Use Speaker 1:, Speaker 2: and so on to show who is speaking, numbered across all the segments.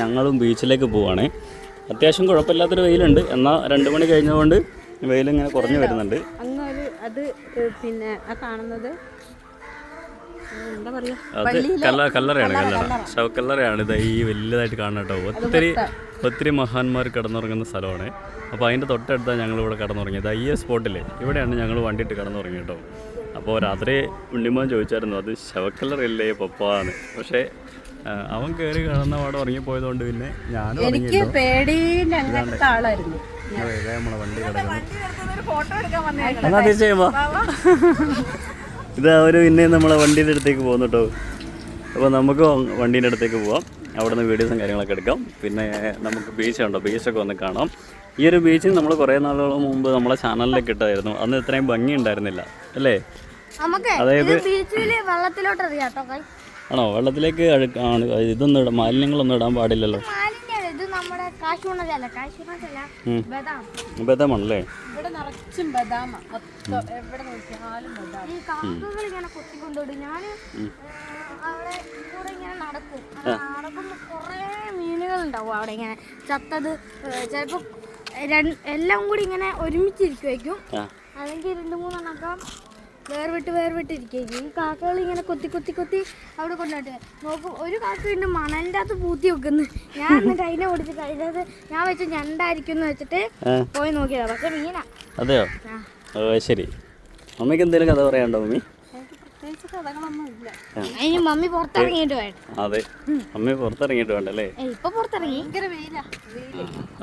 Speaker 1: ഞങ്ങളും ബീച്ചിലേക്ക് പോവാണ്. അത്യാവശ്യം കുഴപ്പമില്ലാത്തൊരു വെയിലുണ്ട്. എന്നാൽ രണ്ട് മണി കഴിഞ്ഞതുകൊണ്ട് വെയിലിങ്ങനെ കുറഞ്ഞു വരുന്നുണ്ട്.
Speaker 2: അത് പിന്നെ ആ കാണുന്നത്?
Speaker 1: അത് കല്ല കല്ലറയാണ് കല്ലറ ശവക്കല്ലറയാണ് ഇത് ഈ വലുതായിട്ട് കാണുന്ന കേട്ടോ. ഒത്തിരി ഒത്തിരി മഹാന്മാർ കിടന്നുറങ്ങുന്ന സ്ഥലമാണ്. അപ്പോൾ അതിന്റെ തൊട്ടടുത്താണ് ഞങ്ങൾ ഇവിടെ കിടന്നുറങ്ങിയത് ഈ സ്പോട്ടില്ലേ ഇവിടെയാണ് ഞങ്ങൾ വണ്ടിയിട്ട് കിടന്നുറങ്ങി കേട്ടോ. അപ്പോൾ രാത്രി ഉണ്ണിമോൻ ചോദിച്ചായിരുന്നു അത് ശവക്കല്ലറയല്ലേ പപ്പാന്ന് പക്ഷേ അവൻ കയറി കിടന്ന പാടെ ഉറങ്ങിപ്പോയതുകൊണ്ട് പിന്നെ ഞാനും
Speaker 2: എനിക്ക്
Speaker 1: ഉറങ്ങിയിട്ടു
Speaker 2: പേടിയിൽ അങ്ങനത്തെ ആളായിരുന്നു
Speaker 1: അതെ നമ്മളെ വണ്ടി കിടക്കുന്നു. ചെയ്യുമ്പോ ഇത് അവർ പിന്നെ നമ്മളെ വണ്ടീന്റെ അടുത്തേക്ക് പോകുന്നു കേട്ടോ. അപ്പോൾ നമുക്ക് വണ്ടീന്റെ അടുത്തേക്ക് പോവാം. അവിടെ നിന്ന് വീഡിയോസും കാര്യങ്ങളൊക്കെ എടുക്കാം. പിന്നെ നമുക്ക് ബീച്ച് ഉണ്ടോ? ബീച്ചൊക്കെ ഒന്ന് കാണാം. ഈ ഒരു ബീച്ച് നമ്മൾ കുറേ നാളുകൾ മുമ്പ് നമ്മളെ ചാനലിലേക്ക് ഇട്ടായിരുന്നു. അന്ന് ഇത്രയും ഭംഗി ഉണ്ടായിരുന്നില്ല. അല്ലേ?
Speaker 3: നമുക്ക്
Speaker 1: അതായത്
Speaker 3: ബീച്ചിൽ വെള്ളത്തിലോട്ട് അറിയാം
Speaker 1: ആണോ? വെള്ളത്തിലേക്ക് ആണ്. ഇതൊന്നും ഇടാം മാലിന്യങ്ങളൊന്നും ഇടാൻ പാടില്ലല്ലോ.
Speaker 3: ബദാമാണല്ലേ ഇത് നമ്മുടെ കാശുണതല്ല കാശുണതല്ല
Speaker 1: ഉം.
Speaker 3: ബദാം.
Speaker 1: ബദമാണല്ലേ?
Speaker 2: ഇവിടെ നിറച്ചും ബദാമ. മൊത്തം എവിടെ നോക്കിയാലും ബദാം.
Speaker 3: ഈ കാക്കകൾ ഇങ്ങനെ കൊത്തിക്കൊണ്ടിടും ഞാൻ അവിടെ ഇങ്ങനെ നടക്കും. ആ. നടക്കുമ്പോൾ കുറേ മീനുകൾ ഉണ്ടാവും അവിടെ ഇങ്ങനെ. ചത്തത് ചിലപ്പോ എല്ലാം കൂടി ഇങ്ങനെ ഒരുമിച്ചിരിക്കുമായിരിക്കും
Speaker 1: ആ.
Speaker 3: അല്ലെങ്കിൽ രണ്ട് മൂന്നെണ്ണൊക്കെ വേർവിട്ട് വേർവിട്ട് ഇരിക്കും ഈ കാക്കകൾ ഇങ്ങനെ കൊത്തി കൊത്തി കൊത്തി അവിടെ കൊണ്ടുപോയിട്ട് നോക്കും ഒരു കാക്ക ഉണ്ട് മണലിന്റെ അകത്ത് പൂത്തി വെക്കുന്നു. ഞാൻ എന്നിട്ട് അതിനെ ഓടിച്ചിട്ട് അതിനകത്ത് ഞാൻ വെച്ച് ഞണ്ടായിരിക്കും എന്ന് വെച്ചിട്ട് പോയി നോക്കിയതാ. പക്ഷെ മീനാ.
Speaker 1: അതെയോ. ഓ ശരി. അമ്മയ്ക്ക് എന്തെങ്കിലും കഥ പറയാനുണ്ടോ മമ്മി?
Speaker 3: മമ്മി പുറത്തിറങ്ങിയിട്ട് വേണ്ട
Speaker 1: അതെ. അമ്മ പുറത്തിറങ്ങിയിട്ട് വേണ്ടല്ലേ
Speaker 3: ഇപ്പൊ പുറത്തിറങ്ങി.
Speaker 2: ഭയങ്കര വെയിലാ.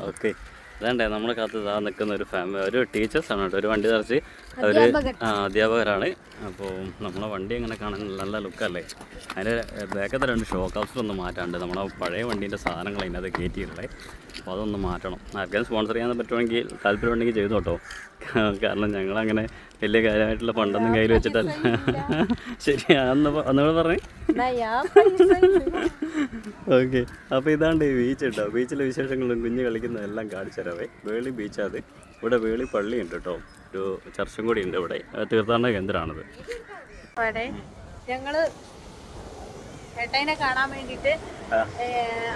Speaker 1: ഓക്കെ. അതേണ്ടേ നമ്മുടെ കാത്ത് ഇതാ നിൽക്കുന്ന ഒരു ഫാമിലി ഒരു ടീച്ചേഴ്സാണ് കേട്ടോ ഒരു വണ്ടി നിറച്ച് അവർ അധ്യാപകരാണ്. അപ്പോൾ നമ്മളെ വണ്ടി എങ്ങനെ കാണാൻ നല്ല ലുക്കല്ലേ അതിന്റെ ബാക്കത്തെ രണ്ട് ഷോക്ക് ഹൗസിലൊന്നും മാറ്റാണ്ട് നമ്മളെ പഴയ വണ്ടീന്റെ സാധനങ്ങൾ അതിനകത്ത് കയറ്റിയിട്ടുള്ളത് അപ്പോൾ അതൊന്ന് മാറ്റണം. ആർക്കാരും സ്പോൺസർ ചെയ്യാൻ പറ്റുമെങ്കിൽ താല്പര്യമുണ്ടെങ്കിൽ ചെയ്തു കേട്ടോ കാരണം ഞങ്ങളങ്ങനെ വലിയ കാര്യമായിട്ടുള്ള ഫണ്ടൊന്നും കയ്യിൽ വെച്ചിട്ടല്ല. ശരി അന്ന് അന്നോട് പറഞ്ഞേ. ഓക്കെ. അപ്പോൾ ഇതാണ്ട് ഈ ബീച്ച് കേട്ടോ ബീച്ചിലെ വിശേഷങ്ങളും കുഞ്ഞ് കളിക്കുന്നതെല്ലാം കാണിച്ചു തരാവേ. വേളി ബീച്ച് അത്. ഇവിടെ വേളി പള്ളി ഉണ്ട് കേട്ടോ. ഒരു ചർച്ചും കൂടി ഉണ്ട് ഇവിടെ. തീർത്ഥാടന കേന്ദ്രമാണത്.
Speaker 2: ഞങ്ങൾ ഏട്ടനെ കാണാൻ വേണ്ടിട്ട്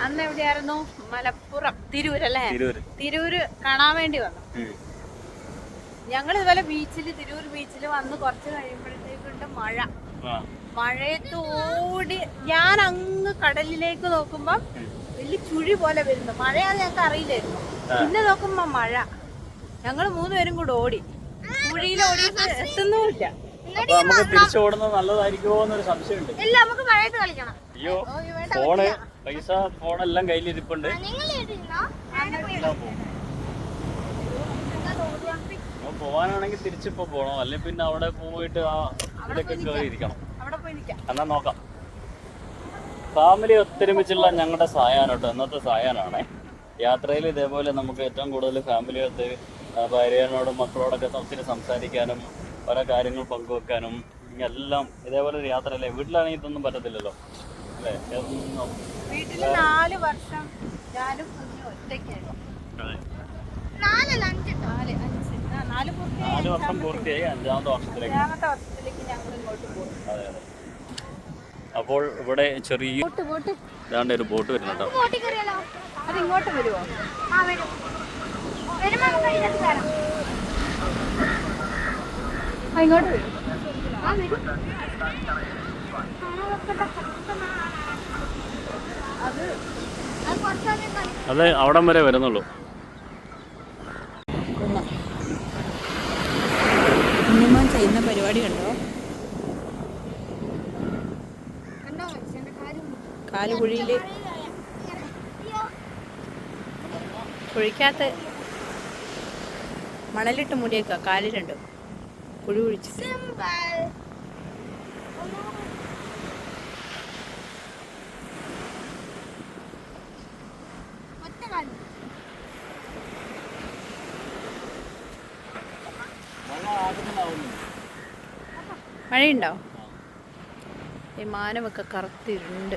Speaker 2: അന്ന് എവിടെയായിരുന്നു? മലപ്പുറം. തിരൂരല്ലേ
Speaker 1: തിരൂര്.
Speaker 2: തിരൂര് കാണാൻ വേണ്ടി വന്നു. ഞങ്ങൾ ഇതുപോലെ ബീച്ചിൽ തിരൂർ ബീച്ചിൽ വന്ന് കുറച്ച് കഴിയുമ്പോഴത്തേക്കുണ്ട് മഴ. മഴയത്ത് ഓടി ഞാൻ അങ്ങ് കടലിലേക്ക് നോക്കുമ്പോ വലിയ ചുഴി പോലെ വരുന്നു. മഴയാന്ന് ഞങ്ങൾക്ക് അറിയില്ലായിരുന്നു. പിന്നെ നോക്കുമ്പോ മഴ. ഞങ്ങൾ മൂന്നുപേരും കൂടെ ഓടി. ചുഴിയിൽ ഓടിയിട്ട് എത്തുന്നുമില്ല.
Speaker 1: അപ്പോൾ നമുക്ക് തിരിച്ചോടുന്നത് നല്ലതായിരിക്കുമോ എന്നൊരു സംശയമുണ്ട്.
Speaker 3: ഇല്ല നമുക്ക് മഴയത്ത് കളിക്കണം.
Speaker 1: അയ്യോ ഫോണ് പൈസ ഫോണെല്ലാം കയ്യിലിരിപ്പുണ്ട്. പോവാനാണെങ്കിൽ തിരിച്ചിപ്പോ പോണോ. അല്ലെ പിന്നെ അവിടെ പോയിട്ട് ആ ഇതൊക്കെ കയറിയിരിക്കണം എന്നാ നോക്കാം. ഫാമിലി ഒത്തൊരുമിച്ചുള്ള ഞങ്ങളുടെ സായാഹ്നം കേട്ടോ ഇന്നത്തെ സായാഹ്നമാണേ. യാത്രയിൽ ഇതേപോലെ നമുക്ക് ഏറ്റവും കൂടുതൽ ഫാമിലി ഒത്ത് ആ, ഭാര്യനോടും മക്കളോടൊക്കെ ഒത്തിരി സംസാരിക്കാനും ഓരോ കാര്യങ്ങൾ പങ്കുവെക്കാനും എല്ലാം ഇതേപോലെ ഒരു യാത്രയല്ലേ? വീട്ടിലാണെങ്കിൽ ഇതൊന്നും പറ്റത്തില്ലല്ലോ.
Speaker 2: വീട്ടിൽ നാല് വർഷം ഞാനും കുഞ്ഞും ഒറ്റയ്ക്കായിരുന്നു നാല് അഞ്ച്. ആ, നാല് പൂർത്തി
Speaker 1: നാല് വർഷം പൂർത്തിയായി അഞ്ചാമത്തെ വർഷത്തിലേക്ക്.
Speaker 2: അഞ്ചാമത്തെ വർഷത്തിലേക്ക് ഞങ്ങൾ ഇങ്ങോട്ട് പോകും.
Speaker 1: അതെ അതെ. അപ്പോൾ ഇവിടെ ചെറിയ
Speaker 2: ബോട്ട് ബോട്ട്.
Speaker 1: ഇതാണ്ട് ഒരു ബോട്ട് വരുന്നുണ്ടോ
Speaker 3: ബോട്ടിൽ കയറിയാലോ?
Speaker 2: അത് ഇങ്ങോട്ട് വരുമോ ഇങ്ങോട്ട് വരും.
Speaker 3: ആ വരും.
Speaker 2: അത്
Speaker 1: അവിടം വരെ വരുന്നുള്ളൂ.
Speaker 2: കുഞ്ഞുമാൻ ചെയ്യുന്ന പരിപാടി കണ്ടോ?
Speaker 3: കണ്ടോ മനുഷ്യന്റെ കാര്യം
Speaker 2: കാലുകുഴിയിൽ കുഴിക്കകത്ത് മണലിട്ട് മുടിയേക്കാ കാൽ രണ്ടും. കുഴി കുഴിച്ച്. മഴയുണ്ടോ? ഈ മാനമൊക്കെ കറുത്തിരുണ്ട്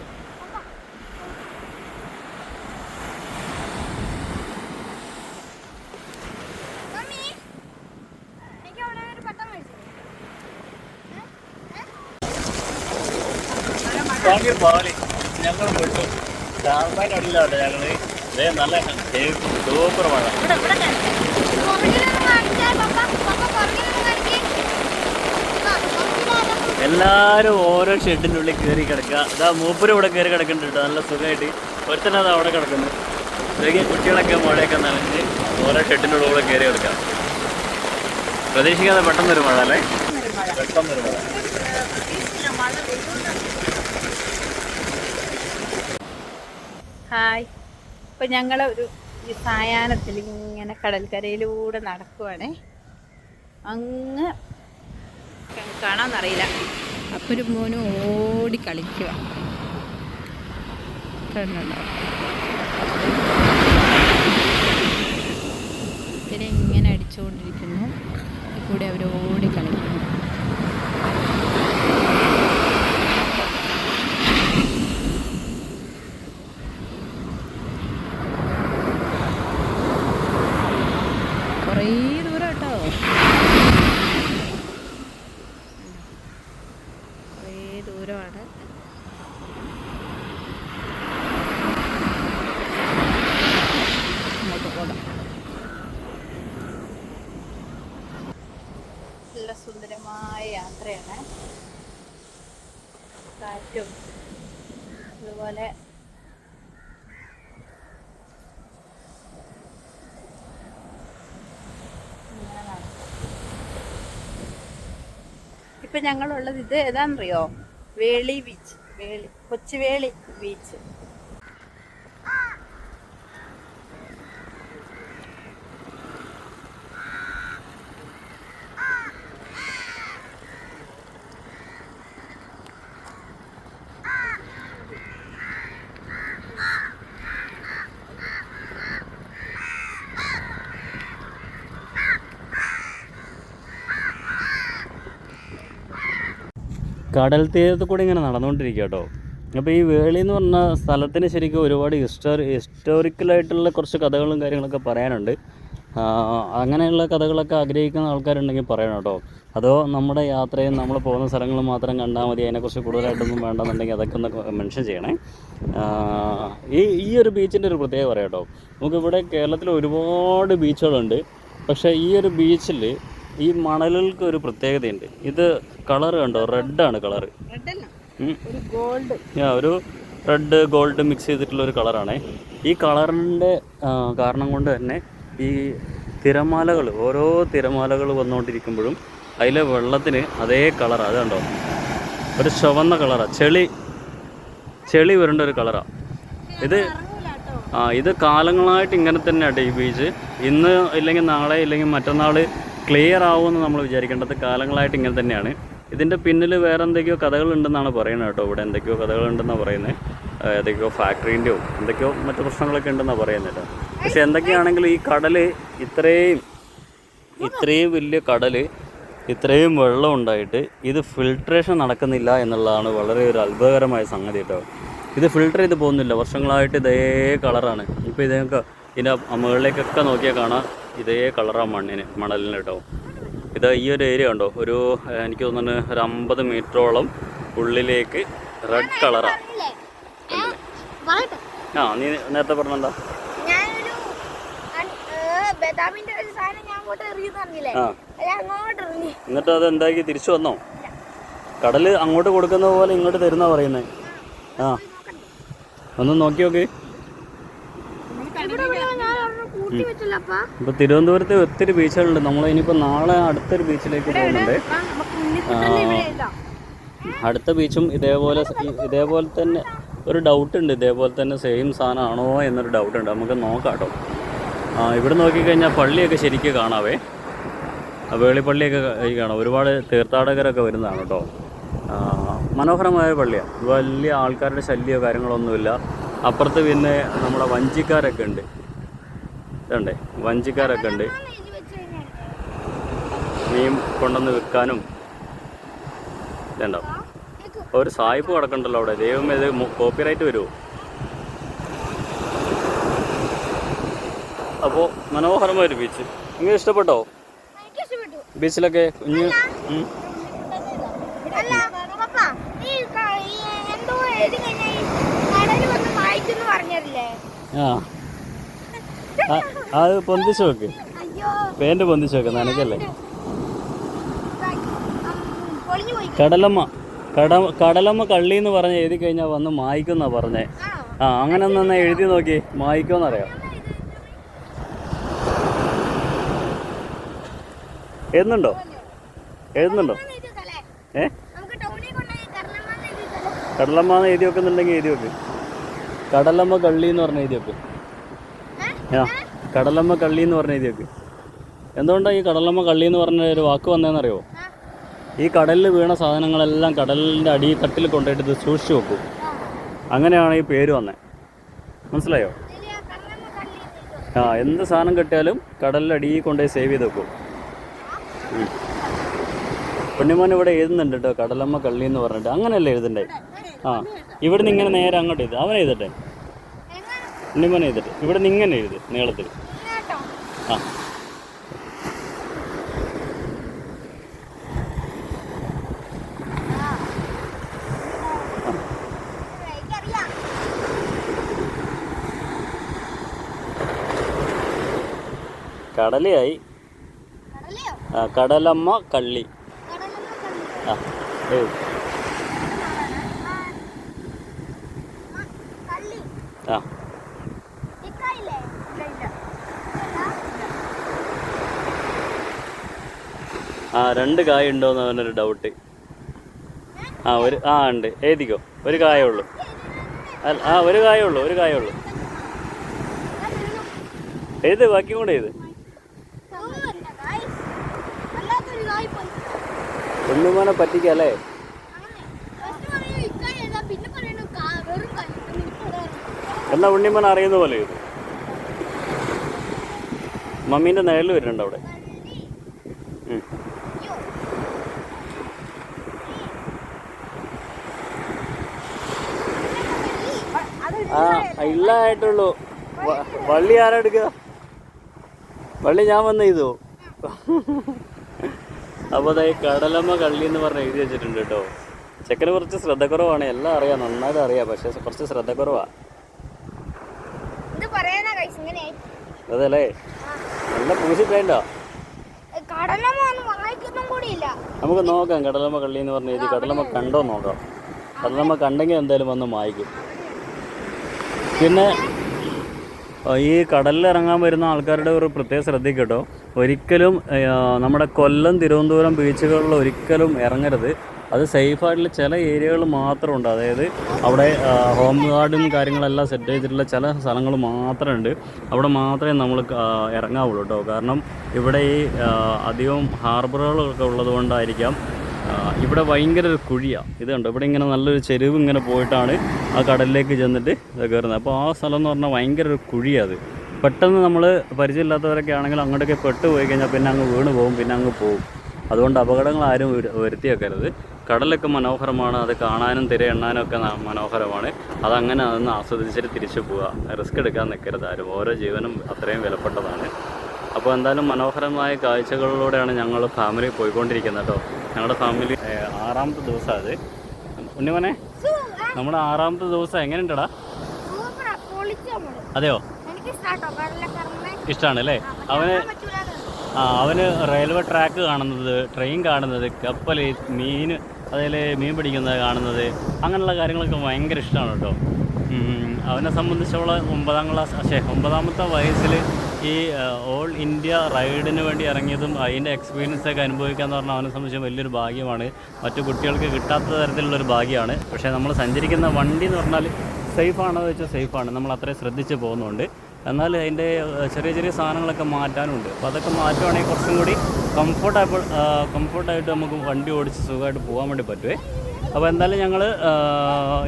Speaker 1: ഞങ്ങൾ വിട്ടു ടാർപ്പായിന്റെ അടിയിലാണ് ഞങ്ങൾ നല്ല സൂപ്പർ മഴ. എല്ലാവരും ഓരോ ഷെഡിന്റെ ഉള്ളിൽ കയറി കിടക്കുക. ഇതാ മൂപ്പര് ഇവിടെ കയറി കിടക്കുന്നുണ്ട് നല്ല സുഖമായിട്ട്. ഒരുത്തനത് അവിടെ കിടക്കുന്നു. ഇതൊക്കെ കുട്ടികളൊക്കെ മഴയൊക്കെ നനഞ്ഞ് ഓരോ ഷെഡിന്റെ ഉള്ളിൽ കയറി കിടക്കാം പ്രതീക്ഷിക്കാതെ പെട്ടെന്നൊരു മഴ അല്ലേ? പെട്ടെന്നൊരു മഴ.
Speaker 2: ഹായ്. ഇപ്പം ഞങ്ങൾ ഒരു സായാഹ്നത്തിൽ ഇങ്ങനെ കടൽക്കരയിലൂടെ നടക്കുവാണേ. അങ്ങ് കാണാന്നറിയില്ല. അപ്പൊ ഒരു മോന് ഓടി കളിക്കുക. ഇങ്ങനെ അടിച്ചുകൊണ്ടിരിക്കുന്നു. കൂടെ അവർ ഓടി കളിക്കുന്നു കുറേ ദൂരം കേട്ടോ കുറേ ദൂരമാണ് അങ്ങോട്ട് പോകാം സുന്ദരമായ യാത്രയാണ്. കാറ്റും അതുപോലെ. ഇപ്പൊ ഞങ്ങളുള്ളത് ഇത് ഏതാണെന്നറിയോ വേളി ബീച്ച്. വേളി കൊച്ചുവേളി ബീച്ച്.
Speaker 1: കടൽ തീരത്ത് കൂടി ഇങ്ങനെ നടന്നുകൊണ്ടിരിക്കുക കേട്ടോ. അപ്പോൾ ഈ വേളി എന്ന് പറഞ്ഞ സ്ഥലത്തിന് ശരിക്കും ഒരുപാട് ഹിസ്റ്റോറി ഹിസ്റ്റോറിക്കലായിട്ടുള്ള കുറച്ച് കഥകളും കാര്യങ്ങളൊക്കെ പറയാനുണ്ട്. അങ്ങനെയുള്ള കഥകളൊക്കെ ആഗ്രഹിക്കുന്ന ആൾക്കാരുണ്ടെങ്കിൽ പറയണം കേട്ടോ. അതോ നമ്മുടെ യാത്രയും നമ്മൾ പോകുന്ന സ്ഥലങ്ങൾ മാത്രം കണ്ടാൽ മതി അതിനെക്കുറിച്ച് കൂടുതലായിട്ടൊന്നും വേണ്ടെന്നുണ്ടെങ്കിൽ അതൊക്കെ ഒന്ന് മെൻഷൻ ചെയ്യണേ. ഈ ഈ ഒരു ബീച്ചിന്റെ ഒരു പ്രത്യേകത പറയാം കേട്ടോ. നമുക്കിവിടെ കേരളത്തിൽ ഒരുപാട് ബീച്ചുകളുണ്ട് പക്ഷേ ഈ ഒരു ബീച്ചിൽ ഈ മണലുകൾക്ക് ഒരു പ്രത്യേകതയുണ്ട്. ഇത് കളർ കണ്ടോ? റെഡാണ്
Speaker 2: കളർ ഒരു
Speaker 1: റെഡ് ഗോൾഡ് മിക്സ് ചെയ്തിട്ടുള്ള ഒരു കളറാണ്. ഈ കളറിന്റെ കാരണം കൊണ്ട് തന്നെ ഈ തിരമാലകൾ ഓരോ തിരമാലകൾ വന്നുകൊണ്ടിരിക്കുമ്പോഴും അതിലെ വെള്ളത്തിന് അതേ കളറാണ് അത് കണ്ടോ? ഒരു ചുവന്ന കളറാണ് ചെളി ചെളി വരേണ്ട ഒരു കളറാണ് ഇത് ആ ഇത് കാലങ്ങളായിട്ട് ഇങ്ങനെ തന്നെയാണ് ഈ ബീച്ച്. ഇന്ന് ഇല്ലെങ്കിൽ നാളെ ഇല്ലെങ്കിൽ മറ്റന്നാൾ ക്ലിയർ ആവുമെന്ന് നമ്മൾ വിചാരിക്കേണ്ടത് കാലങ്ങളായിട്ട് ഇങ്ങനെ തന്നെയാണ്. ഇതിന്റെ പിന്നിൽ വേറെ എന്തൊക്കെയോ കഥകളുണ്ടെന്നാണ് പറയുന്നത് കേട്ടോ. ഇവിടെ എന്തൊക്കെയോ കഥകളുണ്ടെന്നാണ് പറയുന്നത്. ഏതൊക്കെയോ ഫാക്ടറീന്റെയോ എന്തൊക്കെയോ മറ്റു പ്രശ്നങ്ങളൊക്കെ ഉണ്ടെന്നാണ് പറയുന്നത് കേട്ടോ. പക്ഷെ എന്തൊക്കെയാണെങ്കിലും ഈ കടൽ ഇത്രയും ഇത്രയും വലിയ കടൽ ഇത്രയും വെള്ളം ഉണ്ടായിട്ട് ഇത് ഫിൽട്രേഷൻ നടക്കുന്നില്ല എന്നുള്ളതാണ് വളരെ ഒരു അത്ഭുതകരമായ സംഗതി കേട്ടോ. ഇത് ഫിൽട്ടർ ചെയ്ത് പോകുന്നില്ല. വർഷങ്ങളായിട്ട് ഇതേ കളറാണ് ഇപ്പോൾ ഇതൊക്കെ ഇതിന്റെ മുകളിലേക്കൊക്കെ നോക്കിയാൽ കാണാം. ഇതേ കളറാണ് മണ്ണിന് മണലിന് കേട്ടോ. ഇത് ഈ ഒരു ഏരിയ ഉണ്ടോ ഒരു എനിക്ക് തോന്നുന്നു ഒരു അമ്പത് മീറ്ററോളം ഉള്ളിലേക്ക് റെഡ് കളറാണ്. ആ നീ നേരത്തെ പറഞ്ഞെന്താ? എന്നിട്ട് അത് എന്താക്കി തിരിച്ചു വന്നോ? കടൽ അങ്ങോട്ട് കൊടുക്കുന്ന പോലെ ഇങ്ങോട്ട് തരുന്ന പറയുന്നത് ആ. ഒന്ന് നോക്കി നോക്ക്
Speaker 3: ഇവിടെ ഇവിടെ ഞാൻ ഒരെണ്ണം കൂട്ടി വെച്ചില്ല അപ്പാ
Speaker 1: ഇപ്പോൾ തിരുവനന്തപുരത്ത് ഒത്തിരി ബീച്ചുകളുണ്ട്. നമ്മൾ ഇനിയിപ്പോൾ നാളെ അടുത്തൊരു ബീച്ചിലേക്ക് പോകുന്നുണ്ട്. അടുത്ത ബീച്ചും ഇതേപോലെ ഇതേപോലെ തന്നെ ഒരു ഡൗട്ട് ഉണ്ട്. ഇതേപോലെ തന്നെ സെയിം സാധനമാണോ എന്നൊരു ഡൗട്ട് ഉണ്ട്. നമുക്ക് നോക്കാം കേട്ടോ. ആ ഇവിടെ നോക്കിക്കഴിഞ്ഞാൽ പള്ളിയൊക്കെ ശരിക്കും കാണാവേ. വേളിപ്പള്ളിയൊക്കെ കാണാം. ഒരുപാട് തീർത്ഥാടകരൊക്കെ വരുന്നതാണ് കേട്ടോ. മനോഹരമായ പള്ളിയാണ് വലിയ ആൾക്കാരുടെ ശല്യമോ കാര്യങ്ങളൊന്നുമില്ല അപ്പുറത്ത് പിന്നെ നമ്മുടെ വഞ്ചിക്കാരൊക്കെ ഉണ്ട്. ഇതുണ്ടേ. വഞ്ചിക്കാരൊക്കെ ഉണ്ട്. മീൻ കൊണ്ടുവന്ന് വിൽക്കാനും ഇതുണ്ടോ ഒരു സായിപ്പ് കിടക്കണ്ടല്ലോ അവിടെ. ദൈവം ഇത് കോപ്പിറൈറ്റ് വരുമോ അപ്പോൾ മനോഹരമായൊരു ബീച്ച് നിങ്ങൾ ഇഷ്ടപ്പെട്ടോ? ബീച്ചിലൊക്കെ കുഞ്ഞ് ആ, അത് പൊന്തിച്ച് വെക്ക് പേന്റ് പൊന്തിച്ച് വെക്ക് നനക്കല്ലേ കടലമ്മ കട കടലമ്മ കള്ളി എന്ന് പറഞ്ഞ് എഴുതി കഴിഞ്ഞാൽ വന്ന് മായ്ക്കുന്നാ പറഞ്ഞേ. ആ അങ്ങനെ ഒന്ന് എഴുതി നോക്കി മായ്ക്കോന്നറിയാം? എഴുതുന്നുണ്ടോ? എഴുതുന്നുണ്ടോ? ഏ? കടലമ്മ എന്ന് എഴുതി വെക്കുന്നുണ്ടെങ്കിൽ എഴുതി വെക്ക്. കടലമ്മ കള്ളി എന്ന് പറഞ്ഞ് എഴുതി വെക്ക്. ആ. കടലമ്മ കള്ളി എന്ന് പറഞ്ഞ ഇതിയൊക്കെ എന്തുകൊണ്ടാണ് ഈ കടലമ്മ കള്ളി എന്ന് പറഞ്ഞ ഒരു വാക്ക് വന്നതെന്നറിയോ ഈ കടലിൽ വീണ സാധനങ്ങളെല്ലാം കടലിന്റെ അടി തട്ടിൽ കൊണ്ടുപോയിട്ട് സൂക്ഷിച്ചു വെക്കും. അങ്ങനെയാണ് ഈ പേര് വന്നത് മനസ്സിലായോ? ആ എന്ത് സാധനം കിട്ടിയാലും കടലിന്റെ അടിയിൽ കൊണ്ടുപോയി സേവ് ചെയ്ത് വെക്കും. പൊന്നിമോൻ ഇവിടെ എഴുതുന്നുണ്ട് കേട്ടോ കടലമ്മ കള്ളി എന്ന് പറഞ്ഞിട്ട്. അങ്ങനെയല്ലേ എഴുതണ്ടേ? ആ ഇവിടുന്ന് ഇങ്ങനെ നേരെ അങ്ങോട്ട് എഴുതും. അവൻ എഴുതട്ടെ?
Speaker 3: എങ്ങനെ
Speaker 1: എഴുതിട്ട്. ഇവിടെ നിന്ന് ഇങ്ങനെ എഴുതി നീളത്തിൽ. ആ. കടലയായി.
Speaker 3: കടലയോ?
Speaker 1: ആ കടലമ്മ കള്ളി.
Speaker 3: കടലമ്മ കള്ളി.
Speaker 1: ആ എഴുതി
Speaker 3: കള്ളി
Speaker 1: ആ
Speaker 3: ഇക്കായില്ലേ ഇല്ല ഇല്ല
Speaker 1: ആ രണ്ട് കായ ഉണ്ടോ എന്ന് അവനൊരു ഡൗട്ട് ആ ഒരു ആ ഉണ്ട്. എഴുതിക്കോ. ഒരു കായേ ഉള്ളൂ. അല്ല ആ ഒരു കായേ ഉള്ളൂ ഒരു കായേ ഉള്ളൂ. ബാക്കി കൂടെ എഴുത്. കുഞ്ഞുമോനെ പറ്റിക്കല്ലേ. എന്നാ ഉണ്ണിമോൻ അറിയുന്ന പോലെ ഇത് മമ്മീന്റെ നിഴൽ വരുന്നുണ്ട് അവിടെ
Speaker 3: കള്ളി
Speaker 1: ഉം.
Speaker 3: യോ അത്
Speaker 1: ആ ഇല്ലായിട്ടുള്ളൂ. വ- വള്ളി ആരാ എടുക്കുക? വള്ളി ഞാൻ വന്ന് ചെയ്തു അപ്പോൾ അതാ കടലമ്മ കള്ളി എന്ന് പറഞ്ഞ എഴുതി വെച്ചിട്ടുണ്ട് കേട്ടോ. ചെക്കന് കുറച്ച് ശ്രദ്ധക്കുറവാണ്. എല്ലാം അറിയാം. നന്നായിട്ട് അറിയാം. പക്ഷെ കുറച്ച് ശ്രദ്ധക്കുറവാ.
Speaker 3: ഇത് പറയാനാ കൈസ് ഇങ്ങനെ.
Speaker 1: അതല്ലേ? നല്ല പൂശി വേണ്ട
Speaker 3: കടലമ്മ ഒന്നും വായിക്കൊന്നും കൂടിയില്ല.
Speaker 1: നമുക്ക് നോക്കാം. കടലമ്മ കള്ളി എന്ന് പറഞ്ഞ എഴുതി കടലമ്മ കണ്ടോ നോക്കാം. കടലമ്മ കണ്ടെങ്കിൽ എന്തായാലും വന്ന് മായ്ക്കും. പിന്നെ ഈ കടലിൽ ഇറങ്ങാൻ വരുന്ന ആൾക്കാരുടെ ഒരു പ്രത്യേക ശ്രദ്ധിക്കട്ടോ ഒരിക്കലും നമ്മുടെ കൊല്ലം തിരുവനന്തപുരം ബീച്ചുകളിൽ ഒരിക്കലും ഇറങ്ങരുത്. അത് സേഫായിട്ടുള്ള ചില ഏരിയകൾ മാത്രമുണ്ട്. അതായത് അവിടെ ഹോം ഗാർഡും കാര്യങ്ങളെല്ലാം സെറ്റ് ചെയ്തിട്ടുള്ള ചില സ്ഥലങ്ങൾ മാത്രമുണ്ട്. അവിടെ മാത്രമേ നമ്മൾ ഇറങ്ങാവുള്ളൂ കേട്ടോ. കാരണം ഇവിടെ ഈ അധികം ഹാർബറുകളൊക്കെ ഉള്ളത് കൊണ്ടായിരിക്കാം ആ, ഇവിടെ ഭയങ്കര ഒരു കുഴിയാണ് ഇത് കണ്ടോ? ഇവിടെ ഇങ്ങനെ നല്ലൊരു ചെരുവ് ഇങ്ങനെ പോയിട്ടാണ് ആ കടലിലേക്ക് ചെന്നിട്ട് ഇത് കയറുന്നത്. അപ്പോൾ ആ സ്ഥലം എന്ന് പറഞ്ഞാൽ ഭയങ്കര ഒരു കുഴിയാണ് അത്. പെട്ടെന്ന് നമ്മൾ പരിചയമില്ലാത്തവരൊക്കെ ആണെങ്കിൽ അങ്ങോട്ടൊക്കെ പെട്ട് പോയി കഴിഞ്ഞാൽ പിന്നെ അങ്ങ് വീണ് പോകും പിന്നെ അങ്ങ് പോകും അതുകൊണ്ട് അപകടങ്ങൾ ആരും വരു- വരുത്തി വെക്കരുത് കടലൊക്കെ മനോഹരമാണ്. അത് കാണാനും തിരയെണ്ണാനും ഒക്കെ മനോഹരമാണ്. അതങ്ങനെ അതൊന്ന് ആസ്വദിച്ചിട്ട് തിരിച്ചു പോവുക റിസ്ക് എടുക്കാൻ നിൽക്കരുത് ആരും. ഓരോ ജീവനും അത്രയും വിലപ്പെട്ടതാണ്. അപ്പോൾ എന്തായാലും മനോഹരമായ കാഴ്ചകളിലൂടെയാണ് ഞങ്ങൾ ഫാമിലി പോയിക്കൊണ്ടിരിക്കുന്നത് കേട്ടോ. ഞങ്ങളുടെ ഫാമിലി ആറാമത്തെ ദിവസമാണ് അത്. ഉണ്ണിമോനെ നമ്മുടെ ആറാമത്തെ ദിവസം എങ്ങനെയുണ്ടടാ? അതെയോ? ഇഷ്ടമാണ് അല്ലേ അവന് ആ അവന് റെയിൽവേ ട്രാക്ക് കാണുന്നത് ട്രെയിൻ കാണുന്നത് കപ്പൽ മീൻ അതിൽ മീൻ പിടിക്കുന്നത് കാണുന്നത് അങ്ങനെയുള്ള കാര്യങ്ങളൊക്കെ ഭയങ്കര ഇഷ്ടമാണ് കേട്ടോ. അവനെ സംബന്ധിച്ചോളം ഒമ്പതാം ക്ലാസ് പക്ഷേ ഒമ്പതാമത്തെ വയസ്സിൽ ഈ ഓൾ ഇന്ത്യ റൈഡിന് വേണ്ടി ഇറങ്ങിയതും അതിന്റെ എക്സ്പീരിയൻസ് ഒക്കെ അനുഭവിക്കുക എന്ന് പറഞ്ഞാൽ അവനെ സംബന്ധിച്ച് വലിയൊരു ഭാഗ്യമാണ്. മറ്റു കുട്ടികൾക്ക് കിട്ടാത്ത തരത്തിലുള്ളൊരു ഭാഗ്യമാണ്. പക്ഷേ നമ്മൾ സഞ്ചരിക്കുന്ന വണ്ടി എന്ന് പറഞ്ഞാൽ സേഫാണോ എന്ന് വെച്ചാൽ സേഫാണ് നമ്മൾ അത്രയും ശ്രദ്ധിച്ച് പോകുന്നുണ്ട്. എന്നാൽ അതിന്റെ ചെറിയ ചെറിയ സാധനങ്ങളൊക്കെ മാറ്റാനുണ്ട്. അപ്പോൾ അതൊക്കെ മാറ്റുവാണെങ്കിൽ കുറച്ചും കൂടി കംഫർട്ടബിൾ കംഫർട്ടായിട്ട് നമുക്ക് വണ്ടി ഓടിച്ച് സുഖമായിട്ട് പോകാൻ വേണ്ടി പറ്റുമേ അപ്പോൾ എന്തായാലും ഞങ്ങൾ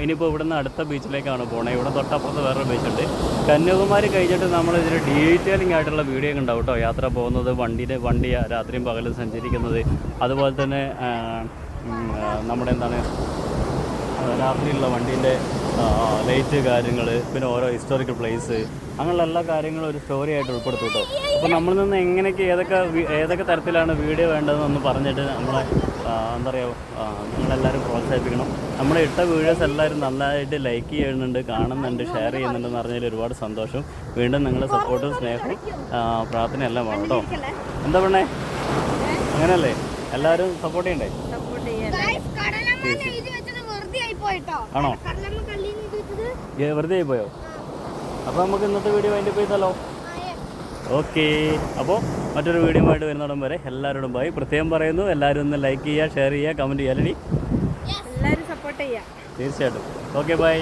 Speaker 1: ഇനിയിപ്പോൾ ഇവിടുന്ന് അടുത്ത ബീച്ചിലേക്കാണ് പോകുന്നത് ഇവിടെ തൊട്ടപ്പുറത്ത് വേറൊരു ബീച്ചുണ്ട്. കന്യാകുമാരി കഴിഞ്ഞിട്ട് നമ്മൾ ഇതിന് ഡീറ്റെയിലിംഗ് ആയിട്ടുള്ള വീഡിയോ ഒക്കെ ഉണ്ടാവും കേട്ടോ. യാത്ര പോകുന്നത് വണ്ടിയുടെ വണ്ടി രാത്രിയും പകലും സഞ്ചരിക്കുന്നത്. അതുപോലെ തന്നെ നമ്മുടെ എന്താണ് രാത്രിയുള്ള വണ്ടീന്റെ ലൈറ്റ് കാര്യങ്ങൾ പിന്നെ ഓരോ ഹിസ്റ്റോറിക്കൽ പ്ലേസ് അങ്ങനെയുള്ള എല്ലാ കാര്യങ്ങളും ഒരു സ്റ്റോറി ആയിട്ട് ഉൾപ്പെടുത്തും കേട്ടോ. അപ്പോൾ നമ്മളിൽ നിന്ന് എങ്ങനെയൊക്കെ ഏതൊക്കെ ഏതൊക്കെ തരത്തിലാണ് വീഡിയോ വേണ്ടതെന്നൊന്ന് പറഞ്ഞിട്ട് നമ്മളെ എന്താ പറയുക നിങ്ങളെല്ലാവരും പ്രോത്സാഹിപ്പിക്കണം. നമ്മുടെ ഇട്ട വീഡിയോസ് എല്ലാവരും നന്നായിട്ട് ലൈക്ക് ചെയ്യുന്നുണ്ട് കാണുന്നുണ്ട് ഷെയർ ചെയ്യുന്നുണ്ടെന്ന് പറഞ്ഞതിൽ ഒരുപാട് സന്തോഷം. വീണ്ടും നിങ്ങളുടെ സപ്പോർട്ടും സ്നേഹവും പ്രാർത്ഥനയെല്ലാം വേണം കേട്ടോ. എന്താ പെണ്ണേ? അങ്ങനെയല്ലേ എല്ലാവരും സപ്പോർട്ട് ചെയ്യണ്ടേ? ആണോ? വെറുതെ ആയി പോയോ അപ്പോൾ നമുക്ക് ഇന്നത്തെ വീഡിയോ അതിന്റെ പോയിത്തല്ലോ ഓക്കെ. അപ്പോൾ മറ്റൊരു വീഡിയോ ആയിട്ട് വരുന്നിടം വരെ എല്ലാവരോടും ബൈ പ്രത്യേകം പറയുന്നു. എല്ലാവരും ഒന്ന് ലൈക്ക് ചെയ്യുക ഷെയർ ചെയ്യുക കമന്റ് ചെയ്യുക. അല്ലെങ്കിൽ
Speaker 2: എല്ലാവരും സപ്പോർട്ട് ചെയ്യുക.
Speaker 1: തീർച്ചയായിട്ടും. Okay bye